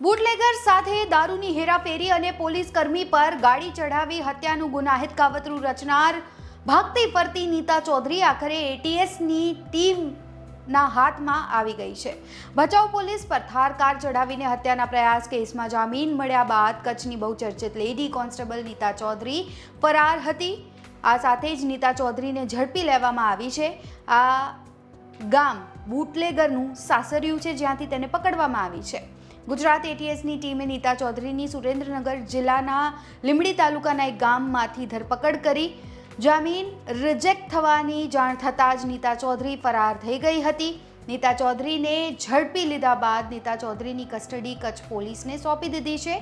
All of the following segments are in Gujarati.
બુટલેગર સાથે દારૂની હેરાફેરી અને પોલીસ કર્મી પર ગાડી ચઢાવી હત્યાનું ગુનાહિત કાવતરું રચનાર ભાગતી ફરતી નીતા ચૌધરી આખરે એટીએસની ટીમના હાથમાં આવી ગઈ છે. ભચાઉ પોલીસ પર થાર કાર ચઢાવીને હત્યાના પ્રયાસ કેસમાં જામીન મળ્યા બાદ કચ્છની બહુચર્ચિત લેડી કોન્સ્ટેબલ નીતા ચૌધરી ફરાર હતી. આ સાથે જ નીતા ચૌધરીને ઝડપી લેવામાં આવી છે. આ ગામ બુટલેગરનું સાસરિયું છે, જ્યાંથી તેને પકડવામાં આવી છે. ગુજરાત એટીએસની ટીમે નીતા ચૌધરીની સુરેન્દ્રનગર જિલ્લાના લીંબડી તાલુકાના એક ગામમાંથી ધરપકડ કરી. જામીન રિજેક્ટ થવાની જાણ થતાં જ નીતા ચૌધરી ફરાર થઈ ગઈ હતી. નીતા ચૌધરીને ઝડપી લીધા બાદ નીતા ચૌધરીની કસ્ટડી કચ્છ પોલીસને સોંપી દીધી છે.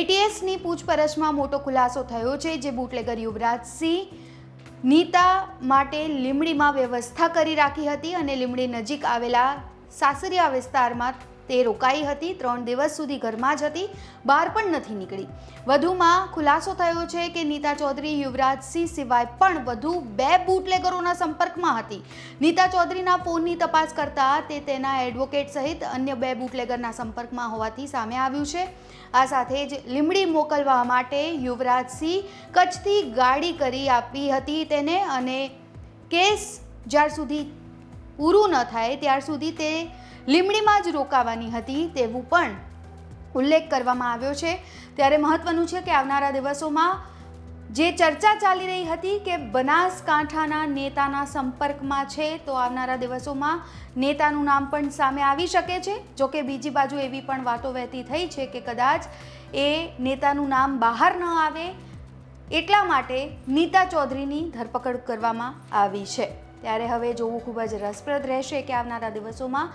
એટીએસની પૂછપરછમાં મોટો ખુલાસો થયો છે, જે બુટલેગર યુવરાજસિંહ નીતા માટે લીમડીમાં વ્યવસ્થા કરી રાખી હતી અને લીમડી નજીક આવેલા સાસરિયા વિસ્તારમાં તે રોકાઈ હતી, ત્રણ દિવસ સુધી ઘરમાં જ હતી, બહાર પણ નથી નીકળી. વધુમાં ખુલાસો થયો છે કે નીતા ચૌધરી યુવરાજસિંહ સિવાય પણ વધુ બે બુટલેગરોના સંપર્કમાં હતી. નીતા ચૌધરીના ફોનની તપાસ કરતા તે તેના એડવોકેટ સહિત અન્ય બે બુટલેગરના સંપર્કમાં હોવાથી સામે આવ્યું છે. આ સાથે જ લીમડી મોકલવા માટે યુવરાજસિંહ કચ્છથી ગાડી કરી આપી હતી તેને અને કેસ જ્યાર સુધી પૂરું ન થાય, ત્યાર સુધી તે લીમડીમાં જ રોકાવાની હતી તેવું પણ ઉલ્લેખ કરવામાં આવ્યો છે. ત્યારે મહત્વનું છે કે આવનારા દિવસોમાં જે ચર્ચા ચાલી રહી હતી કે બનાસકાંઠાના નેતાના સંપર્કમાં છે, તો આવનારા દિવસોમાં નેતાનું નામ પણ સામે આવી શકે છે. જોકે બીજી બાજુ એવી પણ વાતો વહેતી થઈ છે કે કદાચ એ નેતાનું નામ બહાર ન આવે એટલા માટે નીતા ચૌધરીની ધરપકડ કરવામાં આવી છે. ત્યારે હવે જોવું ખૂબ જ રસપ્રદ રહેશે કે આવનારા દિવસોમાં